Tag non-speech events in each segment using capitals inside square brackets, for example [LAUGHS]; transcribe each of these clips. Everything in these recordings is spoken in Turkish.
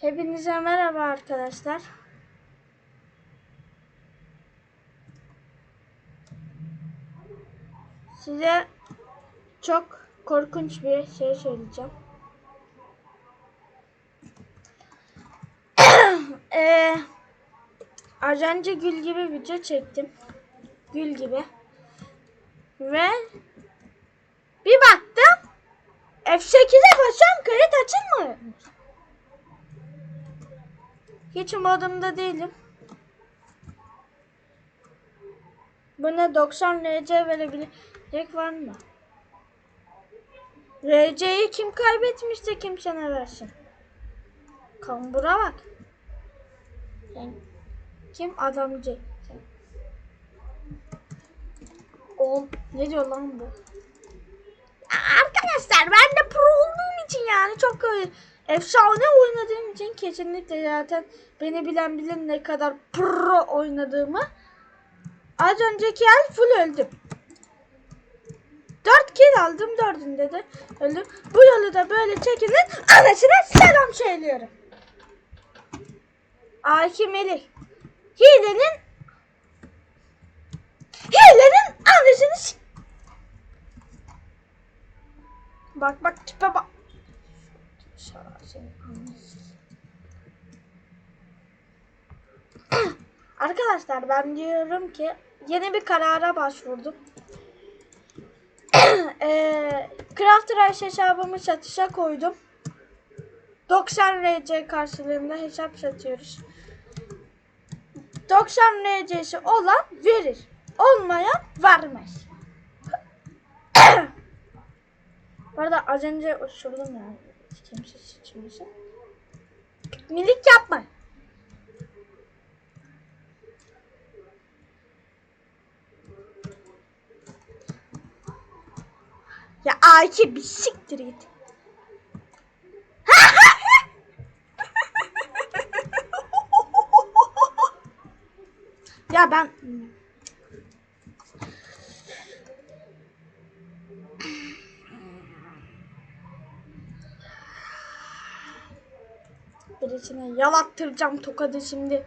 Hepinize merhaba arkadaşlar. Size çok korkunç bir şey söyleyeceğim. Eee az önce gül gibi video çektim. Gül gibi. Ve bir baktım F8'e basıyorum kayıt açılmıyor. Hiç modumda değilim. Buna 90 RC verebilecek var mı? RC'yi kim kaybetmişse kimsene versin. Kambura bak. Sen kim adamcı? Sen. Oğlum ne diyor lan bu? Arkadaşlar ben de pro olduğum için yani çok efsane oynadığım için kesinlikle zaten beni bilen bilir ne kadar pro oynadığımı. Az önceki el full öldüm. 4 kill aldım dördünde de öldüm. Bu yolu da böyle çekinin anasına selam söylüyorum. Aki Melih. Hilenin Hilenin anasını Bak bak tipe bak. Şara senin anasını. [CLEARS THROAT] Arkadaşlar ben diyorum ki yeni bir karara başvurdum. Eee [CLEARS THROAT] Craft Rush hesabımı satışa koydum. 90 RC karşılığında hesap satıyoruz. 90 RC'si olan verir. Olmayan vermez. [CLEARS THROAT] Bu arada az önce osurdum ya. Kimse sıçmasın. Milik yapma. Ya Aki bir siktir git. [LAUGHS] ya ben birisine yalattıracağım tokadı şimdi.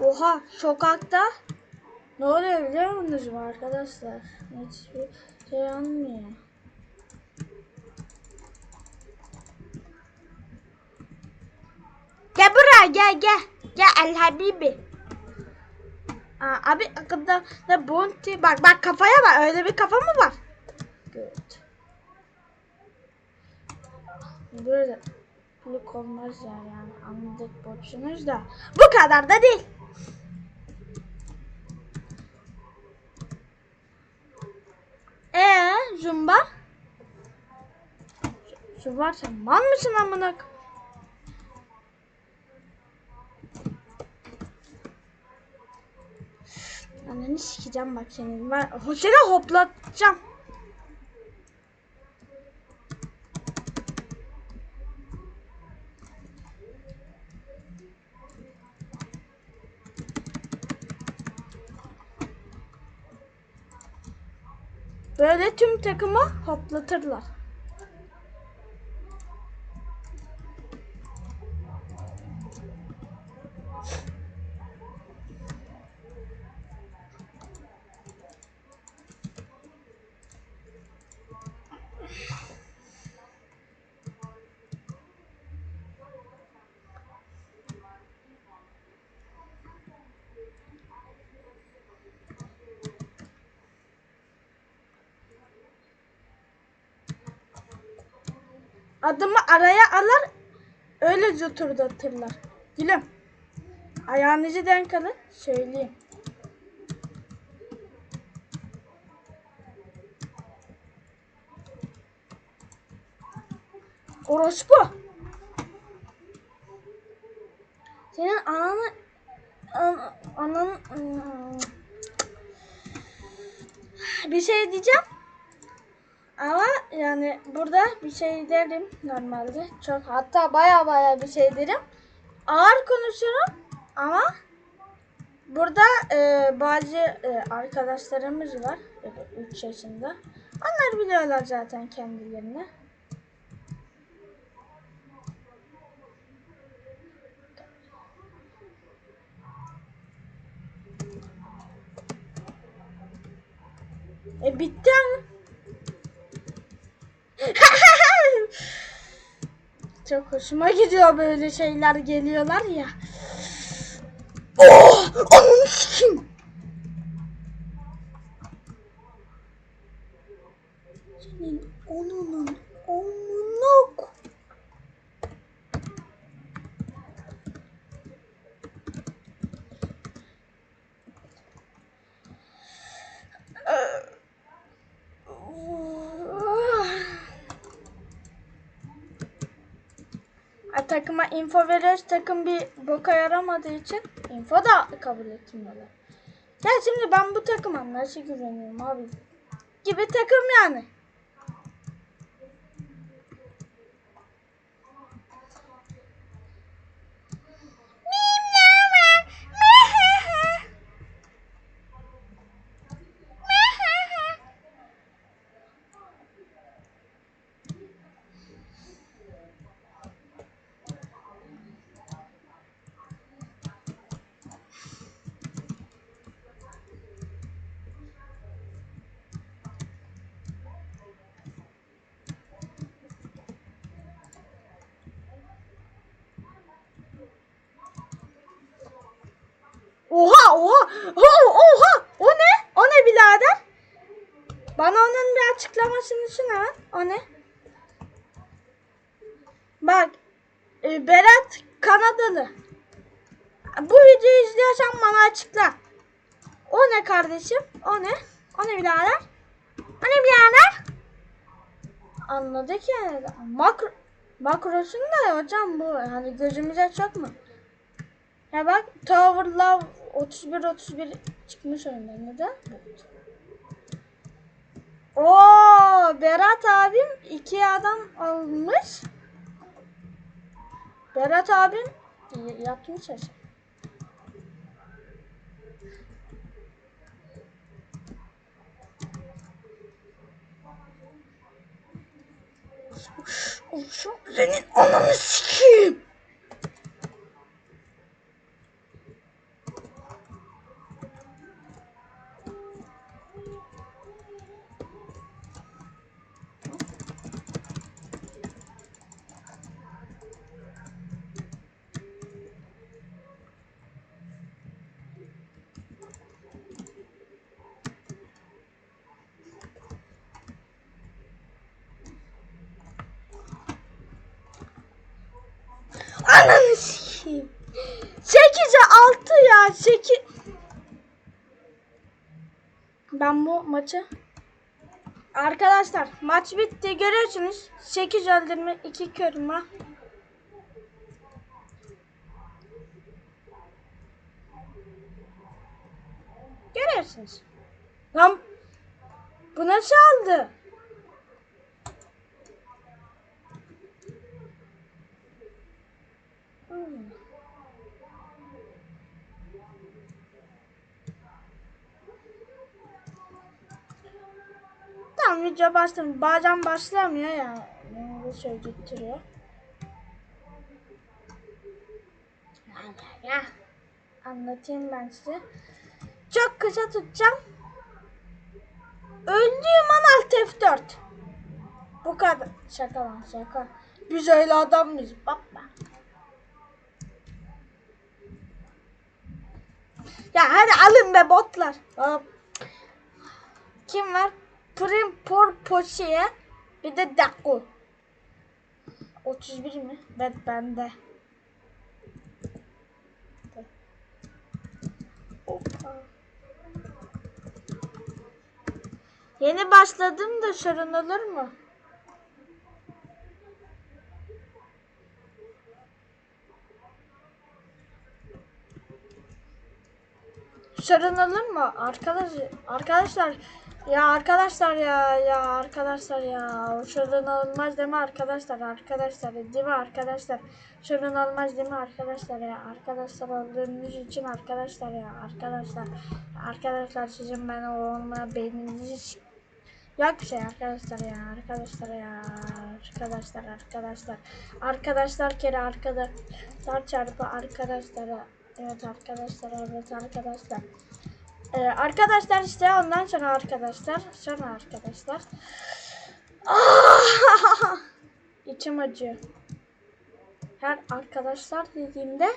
Oha sokakta ne oluyor biliyor musunuz mu arkadaşlar? Hiçbir şey anlıyor. Gel buraya gel gel. Gel El Habibi. Aa, abi akılda ne bounty. Bak bak kafaya bak. Öyle bir kafa mı var? Good. Böyle Lük olmaz ya yani anladık borçunuz da. Bu kadar da değil. Ee, Zumba? Zumba sen mal mısın amına? Ananı sikeceğim bak senin. Ben seni hoplatacağım. Böyle tüm takımı hoplatırlar. Adımı araya alır öyle zoturdatırlar. Gülüm. Ayağınızı denk alın. Söyleyeyim. Orospu. Senin ananı an, ananı bir şey diyeceğim. Ama yani burada bir şey derim normalde. Çok hatta baya baya bir şey derim. Ağır konuşurum ama Burada e, bazı e, arkadaşlarımız var. 3 yaşında. Onlar biliyorlar zaten kendilerini. E bitti ama. Çok hoşuma gidiyor böyle şeyler geliyorlar ya. Oh! Ananı sikeyim. Senin onunun onunun Ha, takıma info veriyoruz. Takım bir boka yaramadığı için info da kabul etmiyorlar. Ya şimdi ben bu takıma nasıl güveniyorum abi? Gibi takım yani. Oha oha oha o ne? O ne birader? Bana onun bir açıklamasını sun hemen. O ne? Bak e, Berat Kanadalı. Bu videoyu izliyorsan bana açıkla. O ne kardeşim? O ne? O ne birader? O ne birader? Anladık yani. Makro, makrosun da hocam bu. Hani gözümüze çok mu? Ya bak Tower Love 31 31 çıkmış oyunda. Neden? Oo Berat abim iki adam almış. Berat abim yapmış. Şu senin ananı sikeyim. 6 ya 8. Ben bu maçı Arkadaşlar maç bitti görüyorsunuz. 8 öldürme 2 körme. Görüyorsunuz. Lan bu nasıl aldı? Hmm. Tamam video başladı. Bazen başlamıyor ya. Beni de söylettiriyor. Anlatayım ben size. Çok kısa tutacağım. Öldüğüm an alt F4. Bu kadar. Şaka lan şaka. Biz öyle adam mıyız? Bak bak. Ya hadi alın be botlar. Hop. Kim var? Prim por poşeye bir de Daku. 31 mi? Ben bende. Yeni başladım da sorun olur mu? Sorun olur mu? Arkadaş, arkadaşlar Ya arkadaşlar ya ya arkadaşlar ya. Şuradan olmaz değil mi arkadaşlar arkadaşlar. Değil mi arkadaşlar? Şuradan olmaz değil mi arkadaşlar ya. Arkadaşlar olduğunuz için arkadaşlar ya. Arkadaşlar arkadaşlar sizin ben olma beyniniz yok bir şey arkadaşlar ya arkadaşlar ya. Arkadaşlar arkadaşlar. Arkadaşlar kere arkadaşlar çarpı arkadaşlar evet arkadaşlar evet arkadaşlar ee, arkadaşlar işte ondan sonra arkadaşlar sonra arkadaşlar Ah! [LAUGHS] içim acıyor her arkadaşlar dediğimde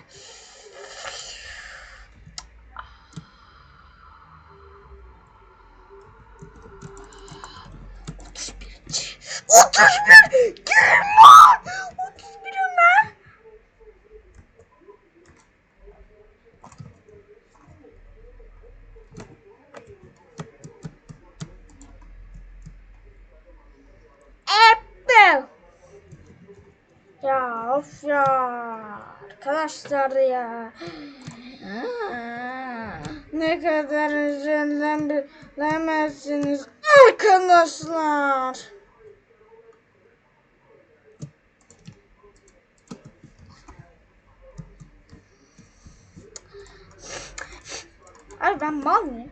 Otuz bir kim var? Otuz birim ben. Apple. Ya of ya. Arkadaşlar ya. Ne kadar üzerinden bilemezsiniz arkadaşlar. Ay ben mal mıyım?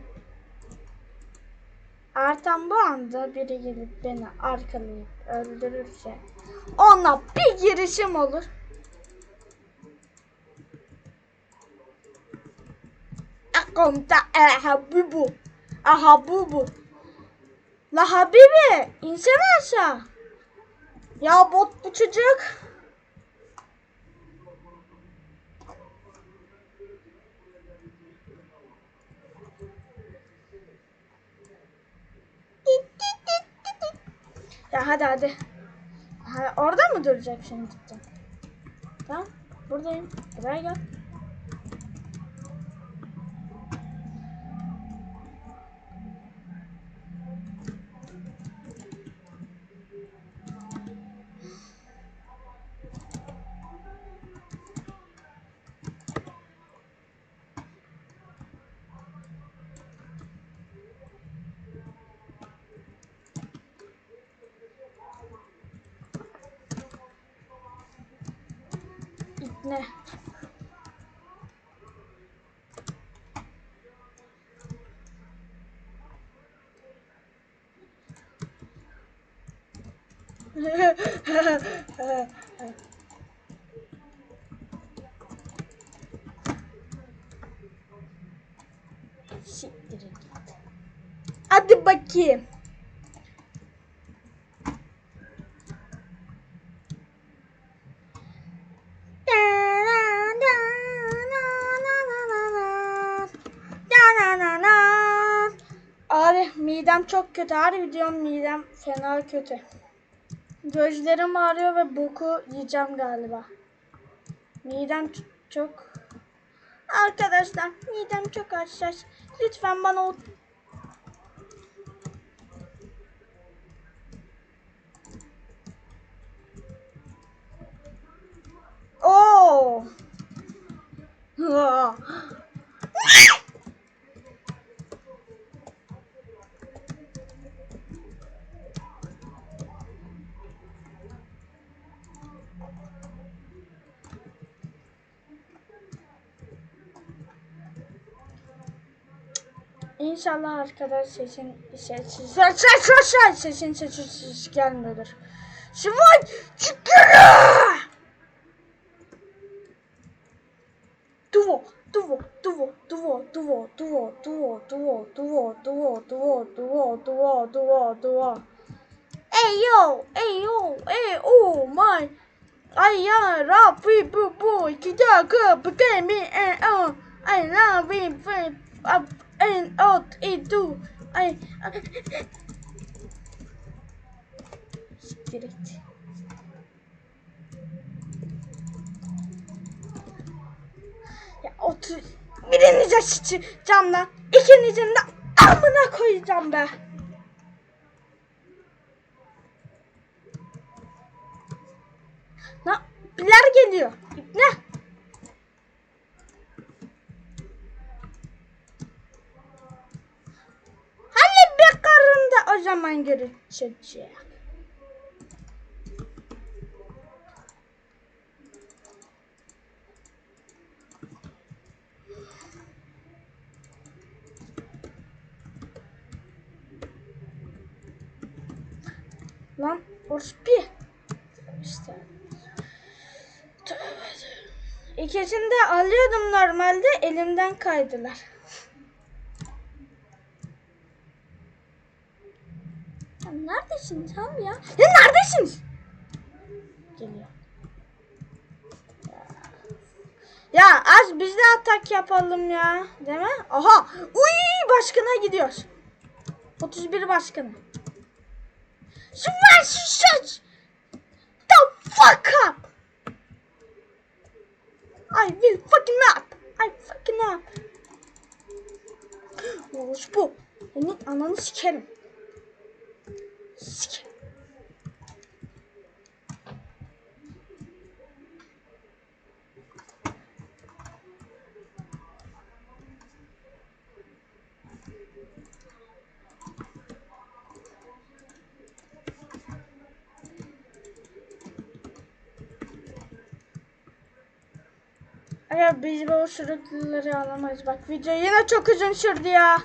Ertan bu anda biri gelip beni arkalayıp öldürürse ona bir girişim olur. Akomta ehabibu. Ahabubu. La Habibi insene aşağı. Ya bot bu çocuk. Ya hadi hadi. Ha, orada mı duracak şimdi? Tamam. Buradayım. Buraya gel. Ne? Siktir git. Hadi bakayım. Abi midem çok kötü. Her videom midem fena kötü. Gözlerim ağrıyor ve boku yiyeceğim galiba. Midem çok... Arkadaşlar midem çok hassas. Lütfen bana o... [GASPS] [LAUGHS] İnşallah arkadaş sesin sesin ses ses ses sesin sesi ses gelmiyordur. Şimal çıkıyor. Duvo, duvo, duvo, duvo, duvo, duvo, duvo, duvo, duvo, duvo, duvo, duvo, duvo, duvo, duvo. Ey yo, ey yo, ey oh my. Ay ya, Rafi bu bu iki dakika bakayım en o. Ay Rafi fi en out itu. Ay. Siktir et. Ya otur. Birinize sıçacağım lan. İkinizin de amına koyacağım be. Ne? Biler geliyor. Ne? Hani be karı zaman görüşecek. Lan orospi. İşte. İkisini de alıyordum normalde elimden kaydılar. Ya neredesiniz abi ya? Ya neredesiniz? Geliyor. Ya. Az biz de atak yapalım ya. Değil mi? Aha. Uy başkana gidiyoruz. 31 başkanı. Smash shut the fuck up. I will fucking up. I fucking up. Oğuz bu. Senin ananı sikerim. Eğer biz bu süreklileri alamayız. Bak video yine çok uzun sürdü ya.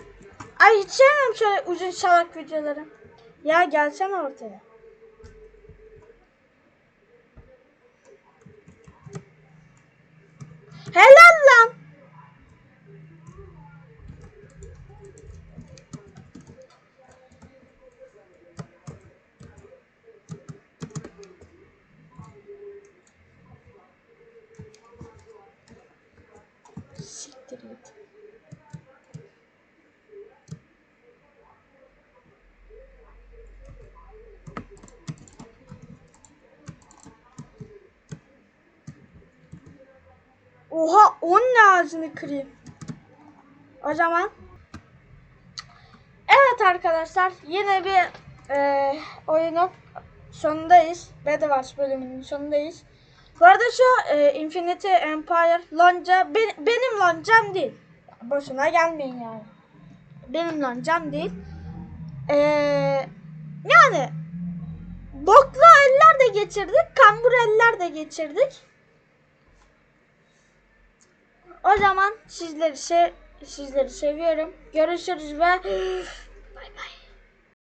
Ay hiç sevmiyorum şöyle uzun salak videoları. Ya gelsene ortaya. Helal lan. Siktir git. Oha onun ağzını kırayım. O zaman Evet arkadaşlar yine bir e, oyunun sonundayız. Bedwars bölümünün sonundayız. Bu arada şu e, Infinity Empire lonca be- benim loncam değil. Boşuna gelmeyin yani. Benim loncam değil. E, yani boklu eller de geçirdik. Kambur eller de geçirdik. O zaman sizleri se sizleri seviyorum. Görüşürüz ve [GASPS] bay bay.